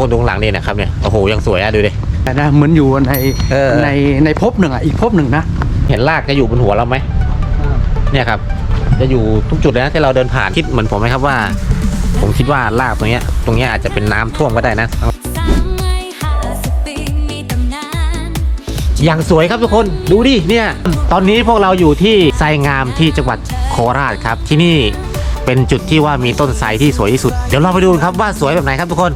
คนตรงหลังนี่นะครับเนี่ยโอ้โหยังสวยอะดูดิ แต่นะเหมือนอยู่ในเออ ในในภพหนึ่งอะอีกภพหนึ่งนะเห็นรากจะอยู่บนหัวเราไหมเนี่ยครับ จะอยู่ทุกจุดเลยนะที่เราเดินผ่านคิดเหมือนผมไหมครับว่า ผมคิดว่ารากตรงเนี้ย ตรงเนี้ยอาจจะเป็นน้ำท่วมก็ได้นะ สามวัยห้าสิบปีมีตำนาน อย่างสวยครับทุกคนดูดิเนี่ย ตอนนี้พวกเราอยู่ที่ไซงามที่จังหวัดโคราชครับ ที่นี่เป็นจุดที่ว่ามีต้นไทรที่สวยที่สุด เดี๋ยวเราไปดูกันครับว่าสวยแบบไหนครับทุกคน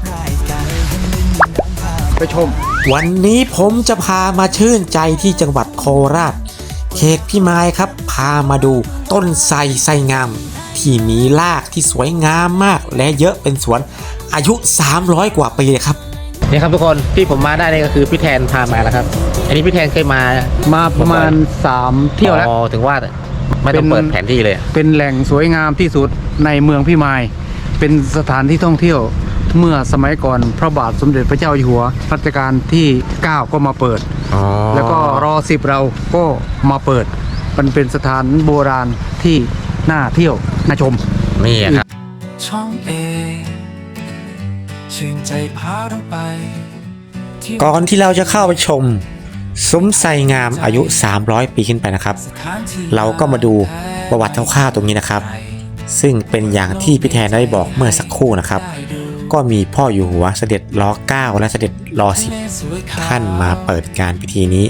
ไปชม วันนี้ผมจะพามาชื่นใจที่จังหวัดโคราชเขตพี่ไม้ครับ พามาดูต้นไทรไทรงาม ที่มีรากที่สวยงามมาก และเยอะเป็นสวนอายุ 300 กว่าปีเลยครับนี่ครับทุกคนที่ผมมาได้นี่ก็คือพี่แทนพามาแล้วครับ อันนี้พี่แทนเคยมามาประมาณ 3 เที่ยวแล้วอ๋อถึงว่าไม่ต้องเป็นเปิดแผนที่เลย เป็นแหล่งสวยงามที่สุดในเมืองพี่มายเป็นสถานที่ท่องเที่ยว เมื่อสมัยก่อนพระบาทสมเด็จพระเจ้าอยู่หัวรัชกาลที่ 9 ก็มาเปิด อ๋อแล้วก็รอสิบเราก็มาเปิด มันเป็นสถานโบราณที่น่าเที่ยวน่าชม นี่ครับ ช่องเอชื่นใจพาเราไปที่ก่อนที่เราจะเข้าไปชม ซุ้มไรงามอายุ 300 ปีขึ้นไปนะครับ สถานที่เราก็มาดูประวัติคร่าวๆตรงนี้นะครับ ซึ่งเป็นอย่างที่พี่แทนได้บอกเมื่อสักครู่นะครับ ก็มีพ่ออยู่หัวเสด็จรอ9และเสด็จรอ10ท่านมาเปิดการพิธีนี้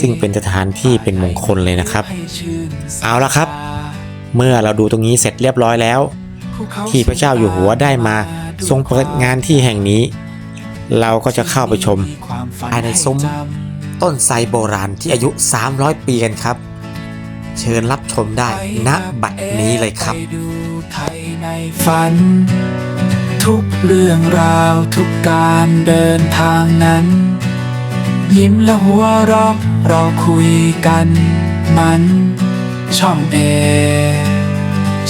ซึ่งเป็นสถานที่เป็นมงคลเลยนะครับ เอาละครับ เมื่อเราดูตรงนี้เสร็จเรียบร้อยแล้ว ที่พระเจ้าอยู่หัวได้มาทรงเปิดงานที่แห่งนี้ เราก็จะเข้าไปชมภายในซุ้มต้นไทรโบราณที่อายุ 300 ปีกันครับเชิญรับชมได้ณบัดนี้เลยครับ ทยในฝันทุกเรื่องราวทุกการเดินทางนั้น ยิ้มและหัวเราะเราคุยกันมัน ช่องเอ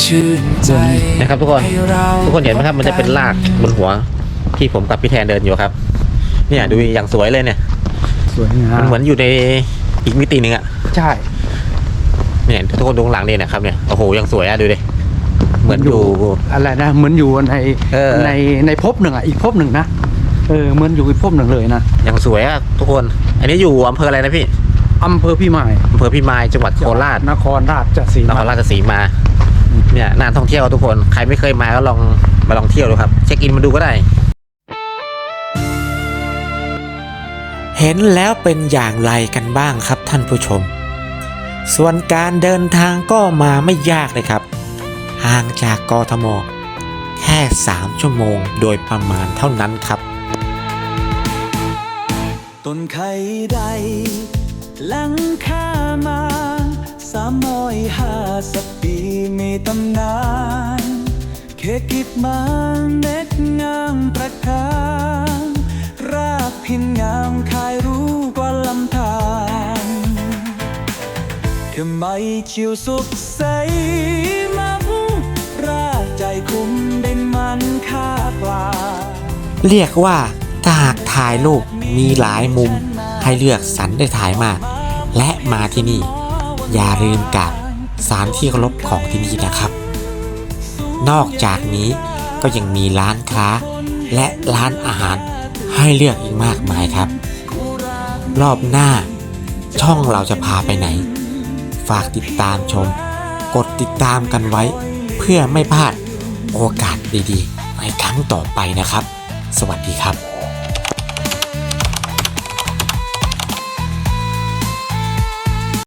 ชื่นใจนะครับทุกคนให้ราทุกคนเห็นไหมครับมันจะเป็นรากบนหัว ที่ผมกับพี่แทนเดินอยู่ครับ เนี่ยดูอย่างสวยเลยเนี่ย สวยงามัมนเหมือนอยู่ในอีกมิติหนึ่งอะใช่ เนี่ยทุกคนดูข้างหลังนี่นะครับเนี่ยโอ้โหยังสวยอะดูดิ เหมือนอยู่อะไรนะ เหมือนอยู่ในเออในในภพหนึ่งอะอีกภพหนึ่งนะเออเหมือนอยู่อีกภพหนึ่งเลยนะยังสวยอะทุกคน อันนี้อยู่อำเภออะไรนะพี่อำเภอพี่มายอำเภอพิมายจังหวัดโคราชนครราชสีนมาครราชสีมาเนี่ยน่าท่องเที่ยวทุกคนใครไม่เคยมาก็ลองมาลองเที่ยวดูครับ เช็คอินมาดูก็ได้ เห็นแล้วเป็นอย่างไรกันบ้างครับท่านผู้ชม ส่วนการเดินทางก็มาไม่ยากเลยครับ ห่างจากกทม แค่ 3 ชั่วโมงโดยประมาณเท่านั้นครับ ต้นไข่ใดหลังข้ามาสามร้อยห้าสิบปีมีตำนานเขตกิดมาเม็ดงามประการรากพินงามคายรู้กว่าลำธารทำไมชิวสุขใส เรียกว่าถ้าหากถ่ายรูปมีหลายมุมให้เลือกสรรได้ถ่ายมาก และมาที่นี่ อย่าลืมกราบสารที่เคารพของที่นี่นะครับ นอกจากนี้ก็ยังมีร้านค้า และร้านอาหารให้เลือกอีกมากมายครับ รอบหน้า ช่องเราจะพาไปไหน ฝากติดตามชม กดติดตามกันไว้ เพื่อไม่พลาดโอกาสดีๆในครั้งต่อไปนะครับ สวัสดีครับ